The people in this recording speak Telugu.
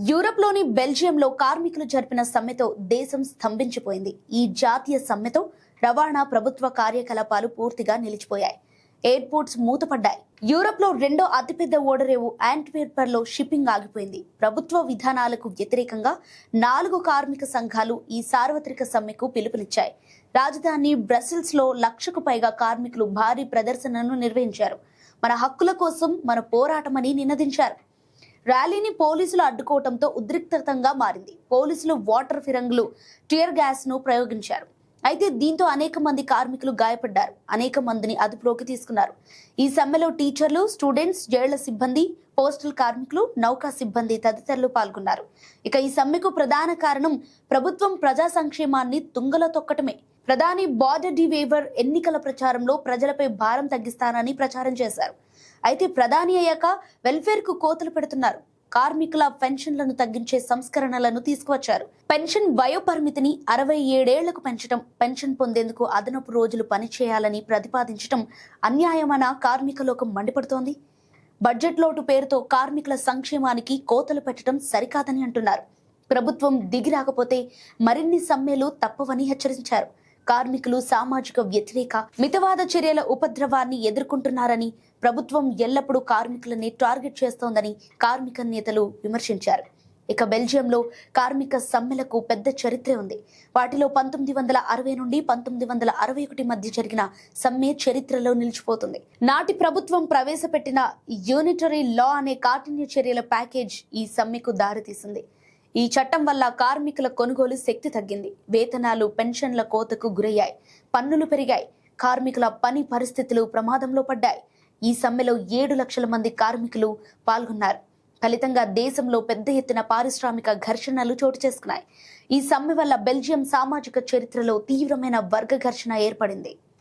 యూరప్లోని బెల్జియంలో కార్మికులు జరిపిన సమ్మెతో దేశం స్తంభించిపోయింది. ఈ జాతీయ సమ్మెతో రవాణా ప్రభుత్వ కార్యకలాపాలు పూర్తిగా నిలిచిపోయాయి. ఎయిర్పోర్ట్స్ మూతపడ్డాయి. యూరప్లో రెండో అతిపెద్ద ఓడరేవు యాంట్వేర్పర్లో షిప్పింగ్ ఆగిపోయింది. ప్రభుత్వ విధానాలకు వ్యతిరేకంగా నాలుగు కార్మిక సంఘాలు ఈ సార్వత్రిక సమ్మెకు పిలుపునిచ్చాయి. రాజధాని బ్రసిల్స్లో లక్షకు పైగా కార్మికులు భారీ ప్రదర్శనను నిర్వహించారు. మన హక్కుల కోసం మన పోరాటమని నినదించారు. ర్యాలీని పోలీసులు అడ్డుకోవడంతో ఉద్రిక్తతంగా మారింది. పోలీసులు వాటర్ ఫిరంగులు టియర్ గ్యాస్ను ప్రయోగించారు. అయితే దీంతో అనేక మంది కార్మికులు గాయపడ్డారు. అనేక మందిని అదుపులోకి తీసుకున్నారు. ఈ సమ్మెలో టీచర్లు స్టూడెంట్స్ జైళ్ళ సిబ్బంది పోస్టల్ కార్మికులు నౌకా సిబ్బంది తదితరులు పాల్గొన్నారు. ఇక ఈ సమ్మెకు ప్రధాన కారణం ప్రభుత్వం ప్రజా సంక్షేమాన్ని తుంగలో తొక్కటమే. ప్రధాని బార్డర్ డివేవర్ ఎన్నికల ప్రచారంలో ప్రజలపై భారం తగ్గిస్తానని ప్రచారం చేశారు. అయితే ప్రధాని అయ్యాక వెల్ఫేర్కు కోతలు పెడుతున్నారు. కార్మికుల పెన్షన్లను తగ్గించే సంస్కరణలను తీసుకువచ్చారు. పెన్షన్ వయోపరిమితిని అరవై ఏడేళ్ళకు పెంచడం పెన్షన్ పొందేందుకు అదనపు రోజులు పనిచేయాలని ప్రతిపాదించడం అన్యాయమన కార్మిక లోకం మండిపడుతోంది? బడ్జెట్ లోటు పేరుతో కార్మికుల సంక్షేమానికి కోతలు పెట్టడం సరికాదని అంటున్నారు. ప్రభుత్వం దిగిరాకపోతే మరిన్ని సమ్మెలు తప్పవని హెచ్చరించారు. కార్మికులు సామాజిక వ్యతిరేక మితవాద చర్యల ఉపద్రవాన్ని ఎదుర్కొంటున్నారని ప్రభుత్వం ఎల్లప్పుడూ కార్మికులని టార్గెట్ చేస్తోందని కార్మిక నేతలు విమర్శించారు. ఇక బెల్జియంలో కార్మిక సమ్మెలకు పెద్ద చరిత్ర ఉంది. వాటిలో పంతొమ్మిది వందల అరవై నుండి పంతొమ్మిది వందల అరవై ఒకటి మధ్య జరిగిన సమ్మె చరిత్రలో నిలిచిపోతుంది. నాటి ప్రభుత్వం ప్రవేశపెట్టిన యూనిటరీ లా అనే కాఠిన్య చర్యల ప్యాకేజ్ ఈ సమ్మెకు దారితీసింది. ఈ చట్టం వల్ల కార్మికుల కొనుగోలు శక్తి తగ్గింది. వేతనాలు పెన్షన్ల కోతకు గురయ్యాయి. పన్నులు పెరిగాయి. కార్మికుల పని పరిస్థితులు ప్రమాదంలో పడ్డాయి. ఈ సమ్మెలో ఏడు లక్షల మంది కార్మికులు పాల్గొన్నారు. ఫలితంగా దేశంలో పెద్ద ఎత్తున పారిశ్రామిక ఘర్షణలు చోటు చేసుకున్నాయి. ఈ సమ్మె వల్ల బెల్జియం సామాజిక చరిత్రలో తీవ్రమైన వర్గ ఘర్షణ ఏర్పడింది.